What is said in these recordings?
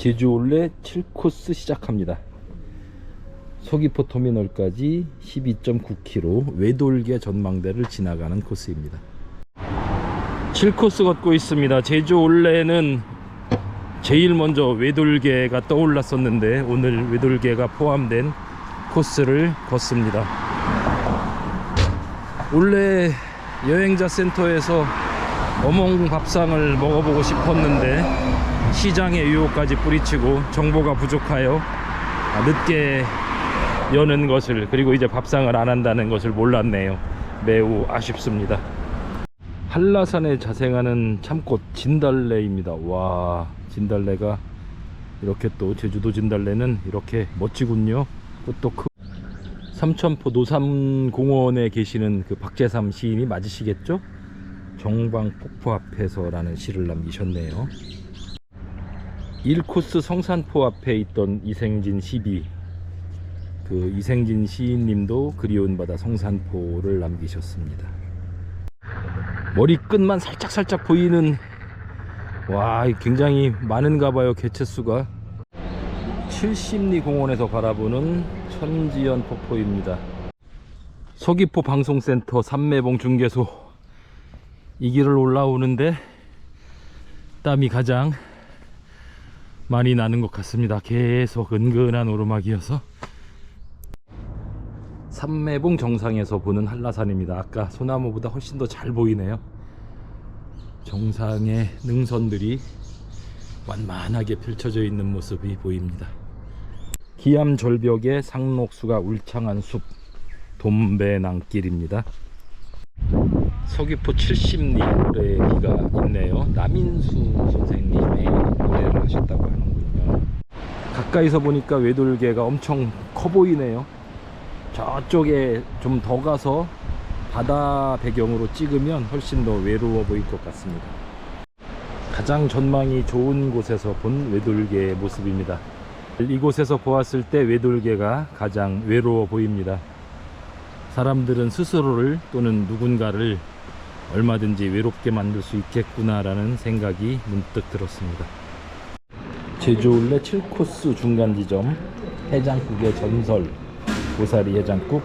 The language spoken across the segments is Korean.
제주 올레 7코스 시작합니다. 서귀포 터미널까지 12.9km 외돌개 전망대를 지나가는 코스입니다. 7코스 걷고 있습니다. 제주 올레는 제일 먼저 외돌개가 떠올랐었는데 오늘 외돌개가 포함된 코스를 걷습니다. 올레 여행자 센터에서 어몽 밥상을 먹어보고 싶었는데 시장의 유혹까지 뿌리치고 정보가 부족하여 아, 늦게 여는 것을 그리고 이제 밥상을 안 한다는 것을 몰랐네요. 매우 아쉽습니다. 한라산에 자생하는 참꽃 진달래입니다. 와 진달래가 이렇게 또 제주도 진달래는 이렇게 멋지군요. 꽃도 크고 삼천포 노삼공원에 계시는 그 박재삼 시인이 맞으시겠죠? 정방 폭포 앞에서라는 시를 남기셨네요. 1코스 성산포 앞에 있던 이생진 시비 그 이생진 시인님도 그리운 바다 성산포를 남기셨습니다. 머리끝만 살짝 살짝 보이는 와 굉장히 많은가 봐요 개체수가 70리 공원에서 바라보는 천지연 폭포입니다. 서귀포 방송센터 삼매봉 중계소 이 길을 올라오는데 땀이 가장 많이 나는 것 같습니다. 계속 은근한 오르막이어서 삼매봉 정상에서 보는 한라산입니다. 아까 소나무보다 훨씬 더 잘 보이네요. 정상의 능선들이 완만하게 펼쳐져 있는 모습이 보입니다. 기암 절벽에 상록수가 울창한 숲 돈배낭길입니다. 서귀포 70리 노래기가 있네요. 남인수 선생님의 노래를 하셨다고 하는군요. 가까이서 보니까 외돌개가 엄청 커 보이네요. 저쪽에 좀 더 가서 바다 배경으로 찍으면 훨씬 더 외로워 보일 것 같습니다. 가장 전망이 좋은 곳에서 본 외돌개의 모습입니다. 이곳에서 보았을 때 외돌개가 가장 외로워 보입니다. 사람들은 스스로를 또는 누군가를 얼마든지 외롭게 만들 수 있겠구나라는 생각이 문득 들었습니다. 제주 올레 7코스 중간 지점 해장국의 전설 고사리 해장국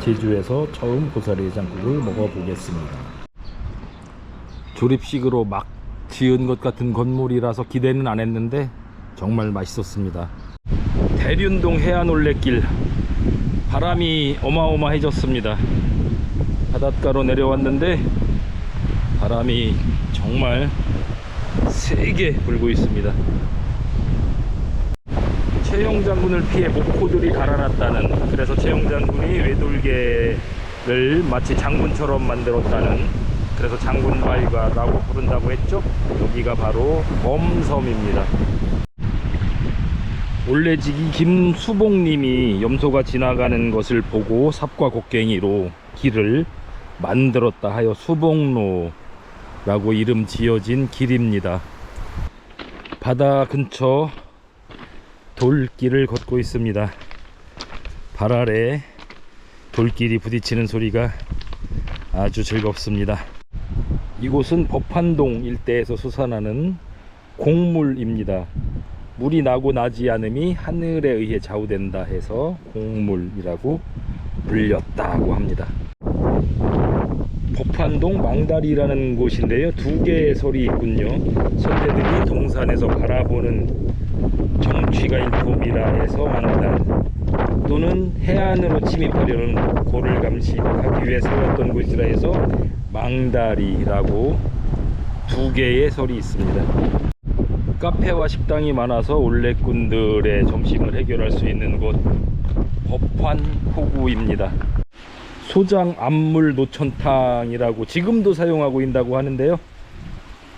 제주에서 처음 고사리 해장국을 먹어보겠습니다. 조립식으로 막 지은 것 같은 건물이라서 기대는 안 했는데 정말 맛있었습니다. 대륜동 해안 올레길 바람이 어마어마해졌습니다. 바닷가로 내려왔는데 바람이 정말 세게 불고 있습니다. 최영 장군을 피해 목포들이 달아났다는 그래서 최영 장군이 외돌개를 마치 장군처럼 만들었다는 그래서 장군바위가라고 부른다고 했죠. 여기가 바로 범섬입니다. 올레지기 김수봉님이 염소가 지나가는 것을 보고 삽과 곡괭이로 길을 만들었다 하여 수봉로 라고 이름 지어진 길입니다. 바다 근처 돌길을 걷고 있습니다. 발 아래 돌길이 부딪히는 소리가 아주 즐겁습니다. 이곳은 법한동 일대에서 솟아나는 곡물입니다. 물이 나고 나지 않음이 하늘에 의해 좌우된다 해서 곡물이라고 불렸다고 합니다. 법한동 망다리라는 곳인데요. 두 개의 설이 있군요. 선배들이 동산에서 바라보는 정취가 일품이라 해서 망단 또는 해안으로 침입하려는 고를 감시하기 위해 세웠던 곳이라 해서 망다리라고 두 개의 설이 있습니다. 카페와 식당이 많아서 올레꾼들의 점심을 해결할 수 있는 곳 법환포구입니다. 소장 암물 노천탕이라고 지금도 사용하고 있다고 하는데요.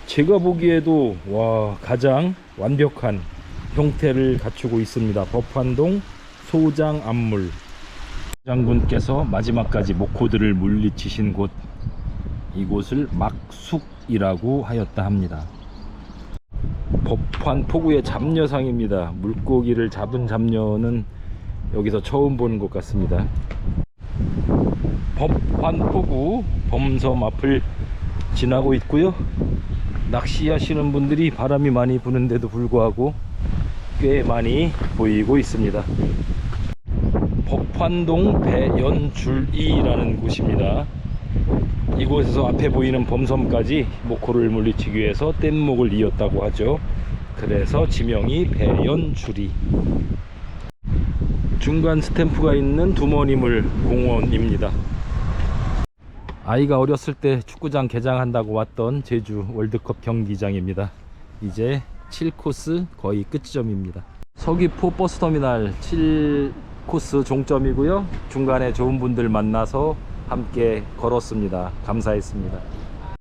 제가 보기에도 와 가장 완벽한 형태를 갖추고 있습니다. 법환동 소장 암물 장군께서 마지막까지 목호들을 물리치신 곳 이곳을 막숙이라고 하였다 합니다. 법환 포구의 잡녀상입니다. 물고기를 잡은 잡녀는 여기서 처음 보는 것 같습니다. 법환 포구 범섬 앞을 지나고 있고요. 낚시하시는 분들이 바람이 많이 부는데도 불구하고 꽤 많이 보이고 있습니다. 복판동 배연줄이라는 곳입니다. 이곳에서 앞에 보이는 범섬까지 목호를 물리치기 위해서 뗏목을 이었다고 하죠. 그래서 지명이 배연줄이. 중간 스탬프가 있는 두머니물 공원입니다. 아이가 어렸을 때 축구장 개장한다고 왔던 제주 월드컵 경기장입니다. 이제 7코스 거의 끝점입니다. 서귀포 버스터미널 7코스 종점이고요. 중간에 좋은 분들 만나서 함께 걸었습니다. 감사했습니다.